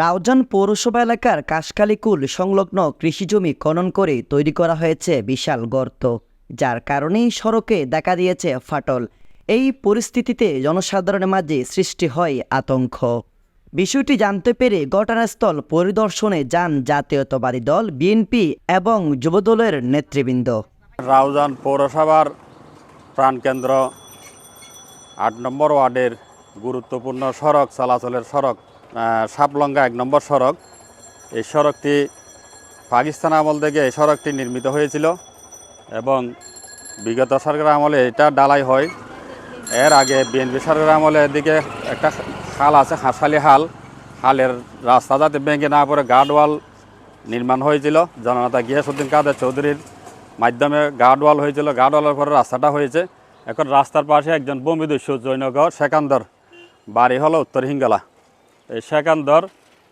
রাউজান পৌরসভা এলাকার কাশকালিকুল সংলগ্ন কৃষিজমি খনন করে তৈরি করা হয়েছে বিশাল গর্ত, যার কারণেই সড়কে দেখা দিয়েছে ফাটল। এই পরিস্থিতিতে জনসাধারণের মাঝে সৃষ্টি হয় আতঙ্ক। বিষয়টি জানতে পেরে ঘটনাস্থল পরিদর্শনে যান জাতীয়তাবাদী দল, বিএনপি এবং যুবদলের নেতৃবৃন্দ। রাউজান পৌরসভার প্রাণকেন্দ্র আট নম্বর ওয়ার্ডের গুরুত্বপূর্ণ সড়ক, চলাচলের সড়ক। সাপলঙ্গা এক নম্বর সড়ক। এই সড়কটি পাকিস্তান আমল থেকে এই সড়কটি নির্মিত হয়েছিল এবং বিগত সরকার আমলে এটা ডালাই হয়। এর আগে বিএনপি সরকার আমলে এদিকে একটা খাল আছে, হাঁসালি হাল হালের রাস্তা যাতে ভেঙে না পড়ে গার্ডওয়াল নির্মাণ হয়েছিল। জননেতা গিয়াসুদ্দিন কাদের চৌধুরীর মাধ্যমে গার্ডওয়াল হয়েছিল। গার্ডওয়ালের পরে রাস্তাটা হয়েছে। এখন রাস্তার পাশে একজন বমিদস্যু জৈনগর সেকান্দর। বাড়ি হলো উত্তর হিঙ্গলা। এই সেকান্দর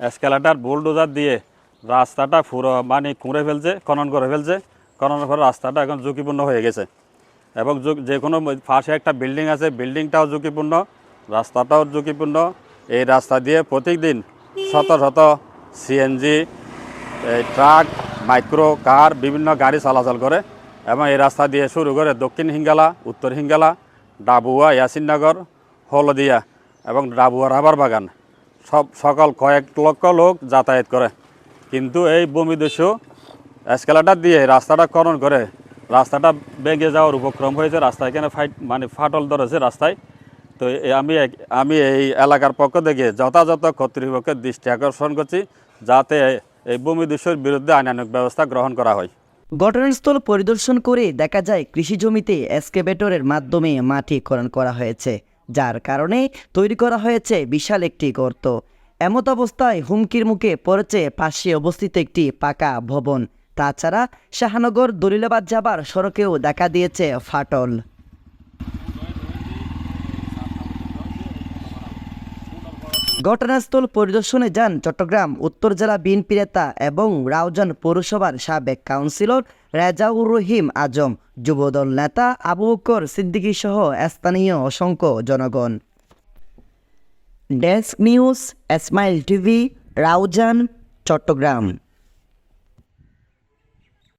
এসকেলেটার বুলডোজার দিয়ে রাস্তাটা পুরো মানে কুঁড়ে ফেলছে, খনন করে ফেলছে। খননের পরে রাস্তাটা এখন ঝুঁকিপূর্ণ হয়ে গেছে। এবং যে কোনো পাশে একটা বিল্ডিং আছে, বিল্ডিংটাও ঝুঁকিপূর্ণ, রাস্তাটাও ঝুঁকিপূর্ণ। এই রাস্তা দিয়ে প্রতিদিন শত শত সিএনজি ট্রাক, মাইক্রো কার, বিভিন্ন গাড়ি চলাচল করে। এবং এই রাস্তা দিয়ে শুরু করে দক্ষিণ হিঙ্গালা, উত্তর হিঙ্গালা, ডাবুয়া, ইয়াসিননগর, হলদিয়া এবং ডাবুয়া রাবার বাগান। সব সকাল কয়েক লক্ষ লোক যাতায়াত করে। কিন্তু এই বমিদস্যু এসকেলেটার দিয়ে রাস্তাটা করণ করে, রাস্তাটা বেগে যাওয়ার উপক্রম হয়েছে, রাস্তায় এখানে ফাইট মানে ফাটল ধরেছে রাস্তায়। তো আমি আমি এই এলাকার পক্ষ থেকে যথাযথ কর্তৃপক্ষের দৃষ্টি আকর্ষণ করছি, যাতে এই বমি ভূমিদস্যুর বিরুদ্ধে আইনানুক ব্যবস্থা গ্রহণ করা হয়। ঘটনাস্থল পরিদর্শন করে দেখা যায়, কৃষি জমিতে এসকেভেটরের মাধ্যমে মাটি খনন করা হয়েছে। যার কারণে তৈরি করা হয়েছে বিশাল একটি গর্ত। এমত অবস্থায় হুমকির মুখে পড়েছে পাশে অবস্থিত একটি পাকা ভবন। তাছাড়া শাহানগর দলিলাবাদ যাবার সড়কেও দেখা দিয়েছে ফাটল। ঘটনাস্থল পরিদর্শনে যান চট্টগ্রাম, উত্তর জেলা বিএনপি নেতা এবং রাউজান পৌরসভার সাবেক কাউন্সিলর রেজাউর রহিম আজম, যুবদল নেতা আবু বকর সিদ্দিকী সহ স্থানীয় অসংখ্য জনগণ। Desk news, Esmail TV, Raozan, Chattogram.